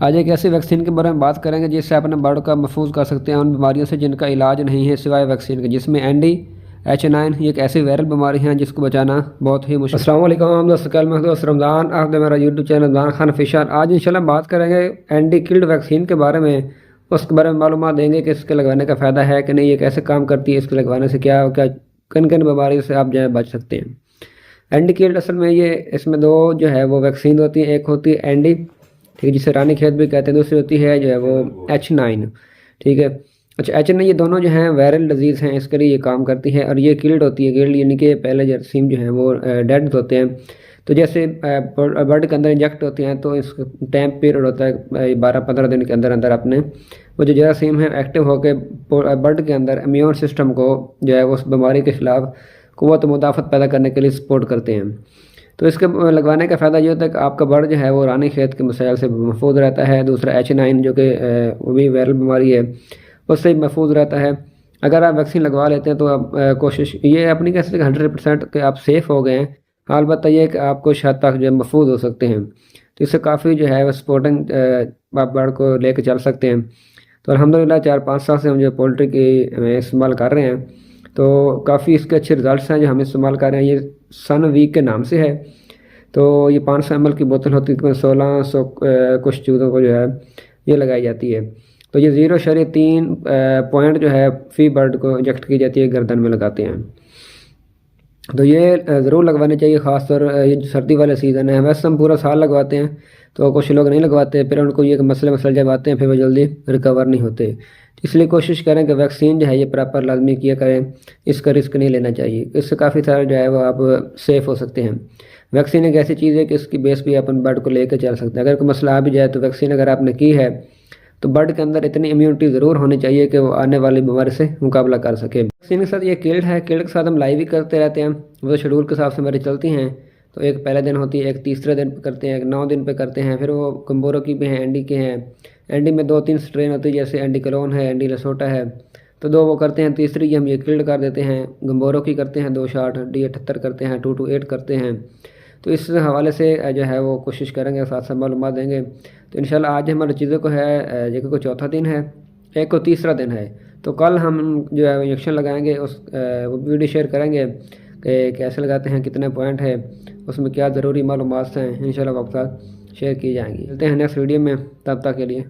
آج ایک ایسی ویکسین کے بارے میں بات کریں گے جس سے اپنے برڈ کا محفوظ کر سکتے ہیں ان بیماریوں سے جن کا علاج نہیں ہے سوائے ویکسین کے، جس میں این ڈی ایچ نائن، یہ ایک ایسی وائرل بیماری ہیں جس کو بچانا بہت ہی مشکل۔ السلام علیکم دوست محدود رمضان، آپ نے میرا یوٹیوب چینل رمضان خان فشار۔ آج انشاءاللہ بات کریں گے این ڈی کلڈ ویکسین کے بارے میں۔ اس کے بارے میں معلومات دیں گے کہ اس کے لگوانے کا فائدہ ہے کہ نہیں، یہ کیسے کام کرتی ہے، اس کے لگوانے سے کیا کیا، کن کن بیماریوں سے آپ جو ہے بچ سکتے ہیں۔ این ڈی کلڈ اصل میں یہ، اس میں دو جو ہے وہ ویکسین ہوتی ہیں، ایک ہوتی ہے این ڈی ٹھیک ہے، جسے رانی کھیت بھی کہتے ہیں، دوسری ہوتی ہے جو ہے وہ ایچ نائن ٹھیک ہے۔ اچھا ایچ نائن یہ دونوں جو ہیں وائرل ڈیزیز ہیں، اس کے لیے یہ کام کرتی ہے اور یہ کلڈ ہوتی ہے کلڈ یعنی کہ پہلے جرسیم جو ہیں وہ ڈیڈ ہوتے ہیں۔ تو جیسے برڈ کے اندر انجیکٹ ہوتے ہیں، تو اس ٹائم پیریڈ ہوتا ہے بارہ پندرہ دن کے اندر اندر اپنے وہ جو جراثیم ہیں ایکٹیو ہو کے برڈ کے اندر امیون سسٹم کو جو ہے اس بیماری کے خلاف قوت مدافعت پیدا کرنے کے لیے سپورٹ کرتے ہیں۔ تو اس کے لگوانے کا فائدہ یہ ہوتا ہے کہ آپ کا برڈ جو ہے وہ رانی کھیت کے مسائل سے محفوظ رہتا ہے، دوسرا ایچ نائن جو کہ وہ بھی وائرل بیماری ہے اس سے محفوظ رہتا ہے۔ اگر آپ ویکسین لگوا لیتے ہیں تو آپ کوشش، یہ اپنی کہہ سکتے کہ ہنڈریڈ پرسینٹ کہ آپ سیف ہو گئے ہیں۔ حال بتائیے کہ آپ کچھ حد تک جو ہے محفوظ ہو سکتے ہیں۔ تو اس سے کافی جو ہے وہ سپورٹنگ آپ برڈ کو لے کے چل سکتے ہیں۔ تو الحمدللہ چار پانچ سال سے ہم جو پولٹری کی استعمال کر رہے ہیں۔ تو کافی اس کے اچھے رزلٹس ہیں جو ہم استعمال کر رہے ہیں۔ یہ سن ویک کے نام سے ہے۔ تو یہ پانچ سو ایم ایل کی بوتل ہوتی ہے سولہ سو کچھ چوزوں کو جو ہے یہ لگائی جاتی ہے۔ تو یہ زیرو شری تین پوائنٹ جو ہے فی برڈ کو انجیکٹ کی جاتی ہے، گردن میں لگاتے ہیں۔ تو یہ ضرور لگوانے چاہیے، خاص طور یہ جو سردی والے سیزن ہے، ویسے ہم پورا سال لگواتے ہیں۔ تو کچھ لوگ نہیں لگواتے، پھر ان کو یہ مسئلے مسئلے جب آتے ہیں، پھر وہ جلدی ریکور نہیں ہوتے۔ اس لیے کوشش کریں کہ ویکسین جو ہے یہ پراپر لازمی کیا کریں۔ اس کا رسک نہیں لینا چاہیے۔ اس سے کافی سارے جو ہے وہ آپ سیف ہو سکتے ہیں۔ ویکسین ایک ایسی چیز ہے کہ اس کی بیس بھی اپن برڈ کو لے کے چل سکتے ہیں۔ اگر کوئی مسئلہ آ بھی جائے تو ویکسین اگر آپ نے کی ہے تو برڈ کے اندر اتنی امیونٹی ضرور ہونی چاہیے کہ وہ آنے والی بیماری سے مقابلہ کر سکے۔ ویکسین کے ساتھ یہ کیلڈ ہے۔ کیلڈ کے ساتھ ہم لائیو ہی کرتے رہتے ہیں۔ وہ شیڈول کے حساب سے میری چلتی ہیں۔ تو ایک پہلے دن ہوتی ہے، ایک تیسرے دن پہ کرتے ہیں، ایک نو دن پہ کرتے ہیں۔ پھر وہ کمبورو کی بھی ہیں اینڈی کے ہیں۔ اینڈی میں دو تین سٹرین ہوتی ہے جیسے اینڈی کلون ہے اینڈی لسوٹا ہے۔ تو دو وہ کرتے ہیں، تیسری ہم یہ کلڈ کر دیتے ہیں۔ گمبورو کی کرتے ہیں، دو شاٹ ڈی اٹھتر کرتے ہیں ٹو ٹو ایٹ کرتے ہیں۔ تو اس حوالے سے جو ہے وہ کوشش کریں گے، ساتھ ساتھ معلومات دیں گے۔ تو انشاءاللہ آج ہماری چیزوں کو ہے جو کہ چوتھا دن ہے، ایک کو تیسرا دن ہے۔ تو کل ہم جو ہے انجیکشن لگائیں گے، اس وہ ویڈیو شیئر کریں گے کہ کیسے لگاتے ہیں، کتنے پوائنٹ ہے اس میں کیا ضروری معلومات ہیں۔ انشاءاللہ وقت ساتھ شیئر کی جائیں گی۔ ملتے ہیں نیکسٹ ویڈیو میں، تب تک کے لیے۔